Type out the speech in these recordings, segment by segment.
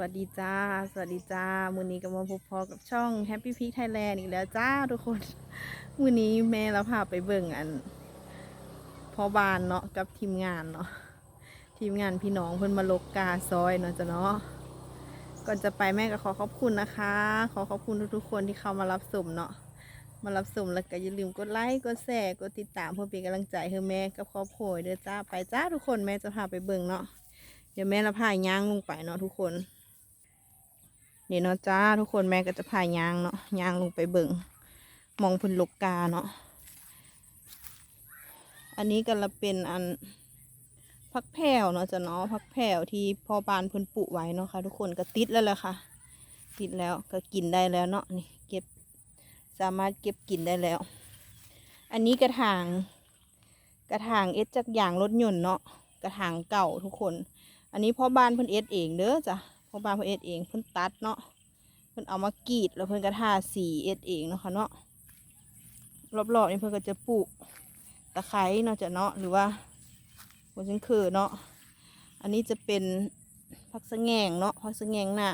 วัสดีจ้า สวัสดีจ้า มือนี้ก็มาพบพอกับช่อง Happy Peak Thailand อีกแล้วจ้าทุกคน มือนี้แม่เราพาไปเบิ่งอันพ่อบานเนาะกับทีมงานเนาะ ทีมงานพี่น้องเพิ่นมาลกกาซอยเนาะจ้ะเนาะ ก่อนจะไปแม่ก็ขอขอบคุณนะคะ ขอขอบคุณทุกๆคนที่เข้ามารับชมเนาะ มารับชมแล้วก็อย่าลืมกดไลค์ กดแชร์ กดติดตามเพื่อเป็นกำลังใจให้แม่กับครอบครัวเด้อจ้า ไปจ้าทุกคนแม่จะพาไปเบิ่งเนาะ เดี๋ยวแม่ละพายย่างลงไปเนาะทุกคน นี่เนาะจ้าทุกคนแม่ก็จะพายยางเนาะยางลงไปเบิ่งมองพิ่นลูกกาเนาะอันนี้ก็ละเป็นอันพักแผ่วเนาะจ้ะเนาะพักแผ่วที่พ่อบานพิ่นปลูกไว้เนาะค่ะ ทุกคนก็ติดแล้วแหละค่ะ ติดแล้วก็กินได้แล้วเนาะนี่เก็บสามารถเก็บกินได้แล้ว อันนี้กระถางกระถางเอสจากยางรถยนต์เนาะกระถางเก่าทุกคน อันนี้พ่อบ้านเพิ่นเอสเองเด้อจ้ะ พ่อบ้านเพิ่นเอสเองเพิ่นตัดเนาะเพิ่นเอามากรีดแล้วเพิ่นก็ทาสีเอสเองเนาะค่ะเนาะรอบๆนี่เพิ่นก็จะปลูกตะไคร้เนาะจะเนาะหรือว่าหัวชิงคือเนาะอันนี้จะเป็นผักสะแงงเนาะผักสะแงงหน้า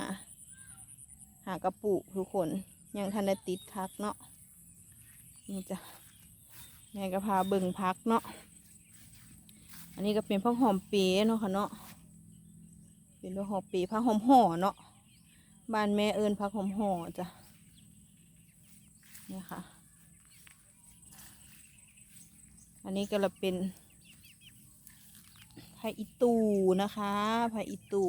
หากระปุกทุกคนยังทันได้ติดพักเนาะนี่จะแม่ก็พาเบิ่งพักเนาะอันนี้ก็เป็นผักหอมเปีเนาะค่ะเนาะ เป็นผักหอปีผักหอมห่อเนาะบ้านแม่เอิญผักหอมห่อจ้ะเนี่ยค่ะ อันนี้ก็ละเป็นไผ่อีตูนะคะไผ่อีตู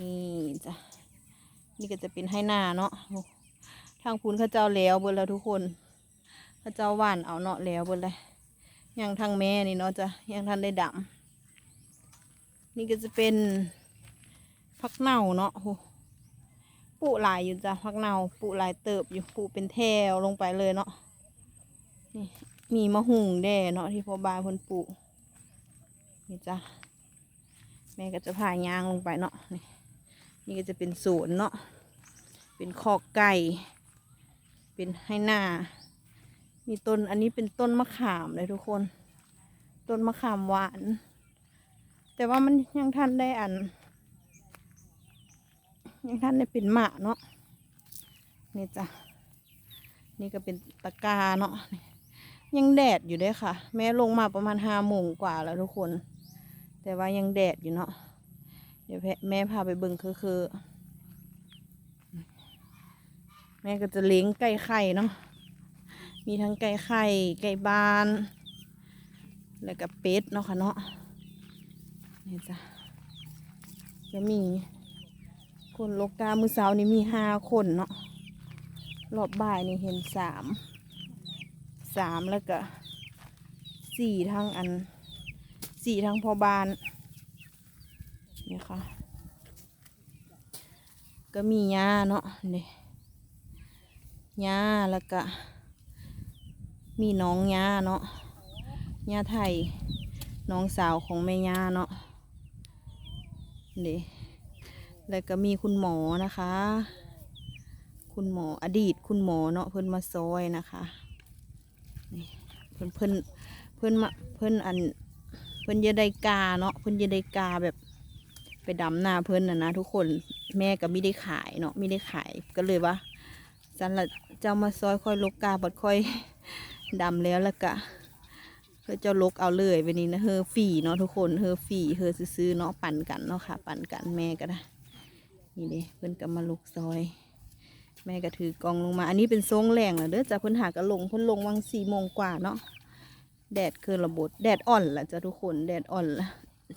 นี่จ้ะนี่ก็จะเป็นให้หน้าเนาะทางพูนข้าเจ้าแล้วเบิดแล้วทุกคนข้าเจ้าหวานเอาเนาะแล้วเบิดเลยยังทางแม่นี่เนาะจ้ะยังทันได้ดำ นี่ก็จะเป็นพักเน่าเนาะโหปูหลายอยู่จ้ะพักเน่าปูหลายเติบอยู่ปูเป็นแถวลงไปเลยเนาะนี่มีมะฮุงแด่เนาะที่พ่อบานเพิ่นปูนี่จ้ะแม่ก็จะพายางลงไปเนาะนี่นี่ก็จะเป็นสวนเนาะเป็นคอกไก่ เป็นให้หน้ามีต้นอันนี้เป็นต้นมะขามเลยทุกคน ต้นมะขามหวาน แต่ว่ามันยังทันได้อัน ยังทันได้เป็นหมาเนาะนี่จ้ะนี่ก็เป็นตะกาเนาะยังแดดอยู่ด้วยค่ะ แม่ลงมาประมาณห้าโมงกว่าแล้วทุกคน แต่ว่ายังแดดอยู่เนาะเดี๋ยวแม่พาไปเบิ่งคือคือแม่ก็จะเลี้ยงไก่ไข่เนาะมีทั้งไก่ไข่ไก่บาน แล้วก็เป็ดเนาะค่ะเนาะ นี่จ้ะจะมี คนโลกามือสาวนี่มีห้าคนเนาะรอบบ่ายนี่เห็นสามสามแล้วก็สี่ทั้งอันสี่ทั้งพอบานนี่ค่ะ ก็มีหญ้าเนาะนี่หญ้าแล้วก็ มีน้องย่าเนาะย่าไทยน้องสาวของแม่ย่าเนาะ นี่แล้วก็มีคุณหมอนะคะ คุณหมออดีตคุณหมอเนาะเพิ่นมาซอยนะคะนี่เพิ่นเพิ่นเพิ่นมาเพิ่นอันเพิ่นจะได้กาเนาะเพิ่นจะได้กาแบบไปดำหน้าเพิ่นนะนะทุกคนแม่ก็ไม่ได้ขายเนาะไม่ได้ขายก็เลยว่าสันละเจ้ามาซอยค่อยลกกาบดค่อยดำแล้วแล้วก็ พื่อเจ้าลกเอาเลยไปนี้นะเฮอฟรีเนาะทุกคนเฮอฟรีเฮอซื้อเนาะปั่นกันเนาะค่ะ ปั่นกันแม่ก็ได้นี่เด้เพิ่นก็มาลุกซอย แม่ก็ถือกองลงมา อันนี้เป็นทรงแรงเหรอเด้อจ้ะเพิ่นหากระลงเพิ่นลงวังสี่โมงกว่าเนาะแดดคือระบดแดดอ่อนละจ้ะทุกคนแดดอ่อนละ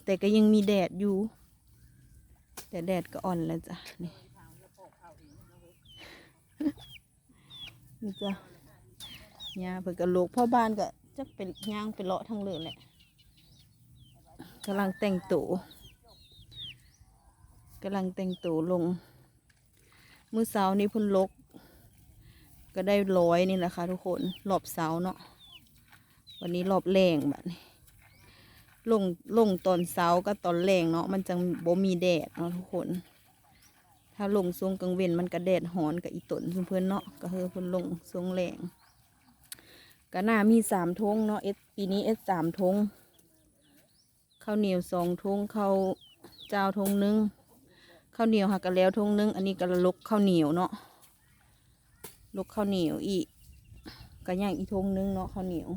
แต่ก็ยังมีแดดอยู่ แต่แดดก็อ่อนแล้วจ้ะนี่นี่จ้ะยเพิ่นกะโลกพ่อบ้านก็ จะเป็นย่างเป็นเลาะทั้งเลยแหละกำลังแต่งตัวกำลังแต่งตัวลง มือเช้านี้พิ่นลก ก็ได้ร้อยนี่แหละค่ะทุกคนรอบเช้าเนาะวันนี้รอบแรงแบบนี้ลงลงตอนเช้าก็ตอนแรงเนาะมันจังบ่มีแดดเนาะทุกคน ถ้าลงช่วงกลางเว้นมันก็แดดหอนกับอีตนเพิ่อนเนาะก็คือเพิ่นลงช่วงแรง ก็น่ามีสามทงเนาะเอสปีนี้เอสสามทงข้าวเหนียวสองทงข้าวเจ้าทงหนึงข้าวเหนียวหักกันแล้วทงนึง อันนี้ก็ลกข้าวเหนียวเนาะลกข้าวเหนียวอีกก็ย่างอีทงนึงเนาะข้าวเหนียว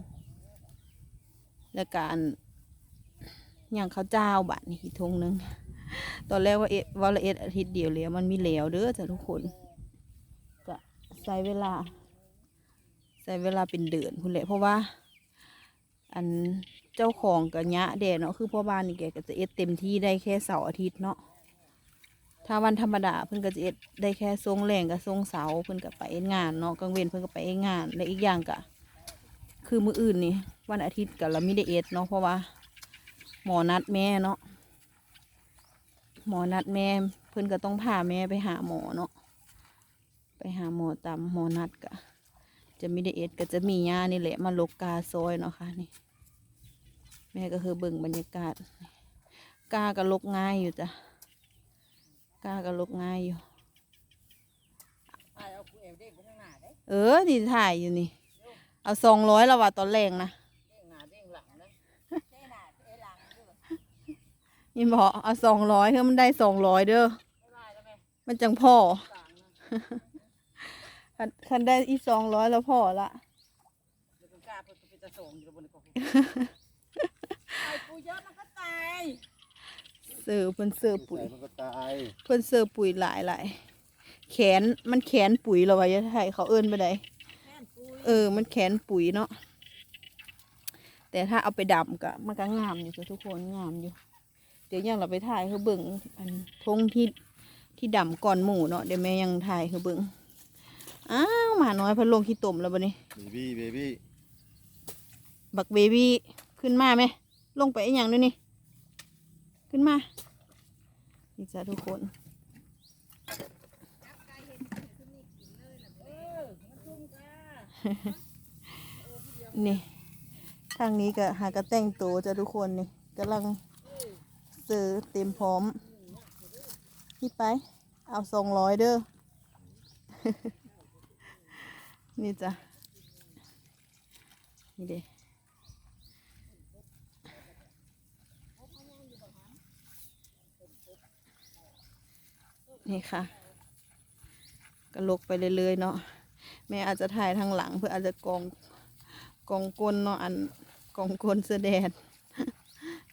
แล้วการย่างข้าวเจ้าบาทนี่อีทงนึงตอนแรกว่าเอะว่าละเอ็ดอาทิตย์เดียวแล้วมันมีแล้วเด้อจ้ะทุกคนก็ใช้เวลา ใช้เวลาเป็นเดือนคุณแหละเพราะว่า อันเจ้าของกับยะแดดเนาะคือพ่อบ้านนี่แกก็จะเอ็ดเต็มที่ได้แค่เสาร์อาทิตย์เนาะถ้าวันธรรมดาเพิ่นก็จะเอ็ดได้แค่ทรงแรงกับทรงเสาเพิ่นก็ไปเอ็ดงานเนาะกลางเว้นเพิ่นก็ไปเอ็ดงานและอีกอย่างก็คือมืออื่นนี่วันอาทิตย์ก็เราไม่ได้เอ็ดเนาะเพราะว่า หมอนัดแม่เนาะหมอนัดแม่เพิ่นก็ต้องพาแม่ไปหาหมอเนาะไปหาหมอตามหมอนัดก็ จะมีไดเอ็ดก็จะมีหญ้านี่แหละมาลกกาซอยเนาะค่ะนี่ แม่ก็คือเบิ่งบรรยากาศกาก็ลกง่ายอยู่จ้ะกาก็ลกง่ายอยู่เอากูเอวเด้งไปข้างหน้าได้เออนี่ถ่ายอยู่นี่ เอาสองร้อยแล้วว่ะตอนแรงนะเด้งหน้าเด้งหลังนะเด้งหน้าเด้งหลังด้วยยินบอกเอาสองร้อยเพื่อมันได้สองร้อยเด้อไม่ได้แล้วแม่มันจังพ่อต่างนะ คันคันได้อีสองร้อยแล้วพ่อละเดี๋ยวกูกล้าเปิดกูเป็นตะส่งอยู่บนกองไอ้กูเยอะมันก็ตายเสือเพิ่นเสือปุ๋ยมันก็ตายเพิ่นเสือปุ๋ยหลายหลายแขนมันแขนปุ๋ยแล้ววะยะไทยเขาเอิ้นไปไดแม่นกูเออ มันแขนปุ๋ยเนาะแต่ถ้าเอาไปดำก็มันก็งามอยู่จ้ะทุกคนงามอยู่ เดี๋ยวยังเราไปถ่ายคือเบิ่งอันทงที่ที่ดำก่อนหมูเนาะเดี๋ยวแม่ยังถ่ายคือเบิ่ง อ้าวหมาน้อยเพันลงขี้ตมแล้วบัดนี้เบบี้เบบี้บักเบบี้ขึ้นมาไหมลงไปอีกอย่างด้วยนี่ ขึ้นมานี่จ้ะทุกคนเออมันจุ่มกานี่ทางนี้ก็หากระแต่งตัวจ้ะทุกคนนี่กำลังเสือเต็มพร้อมนี่ไป เอาสองร้อยเด้อ นี่จ้ะ นี่เด้นี่ค่ะ ก็ลกไปเรื่อยๆเนาะ แม่อาจจะถ่ายทางหลังเพื่ออาจจะกองกองกลเนาะอันกองกลเสแดด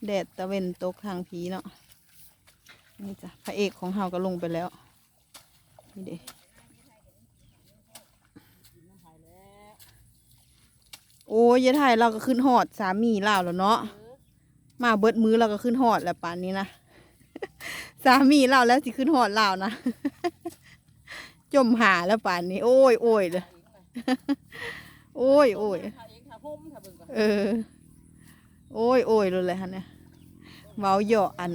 แดดตะเวนตกทางผีเนาะ นี่จ้ะ พระเอกของเฮาก็ลงไปแล้ว นี่เด้โอ้ ยยายถ่ายเราก็ขึ้นหอดสามีเราแล้วเนาะมาเบิดมือเราก็ขึ้นหอดแล้วป่านนี้นะสามีเราแล้วสิขึ้นหอดเรานะจมหาแล้วป่านนี้ โอ้ยโอ้ยเลยโอ้ยโอ้ยเออนเออโอ้ยโอ้ยเลยแหละฮะเนี่ยเว้าเหยาะอัน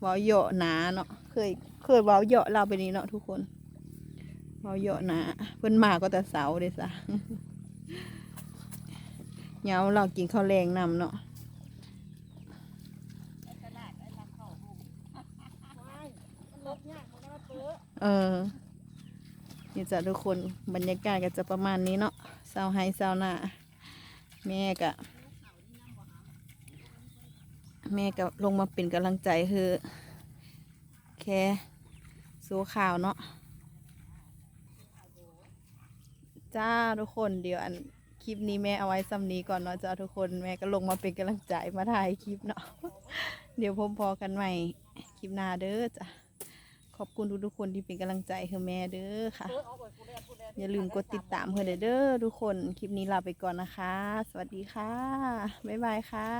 เว้าเหยาะหนาเนาะเคย เคยเว้าเหยาะเราไปนี้เนาะทุกคนเว้าเหยาะหนาเพิ่นมาก็แต่เสาเด้ซะ เหงาเรากินข้าวแรงนำเนาะเอเออ นี่จ้ะทุกคนบรรยากาศก็จะประมาณนี้เนาะเศร้าไฮเศร้าหน้าแม่กะแม่ก็ลงมาเป็นกำลังใจคือ แค่สู้ข่าวเนาะ จ้าทุกคนเดี๋ยวอัน คลิปนี้แม่เอาไว้ซ้ำนี้ก่อนเนาะจ้าทุกคนแม่ก็ลงมาเป็นกำลังใจมาถ่ายคลิปเนาะเดี๋ยวพบพอกันใหม่คลิปหน้าเด้อจ้ะขอบคุณทุกๆคนที่เป็นกำลังใจคือแม่เด้อค่ะ อย่าลืมกดติดตามเพื่อนเด้อทุกคนคลิปนี้ลาไปก่อนนะคะ สวัสดีค่ะบ๊ายบายค่ะ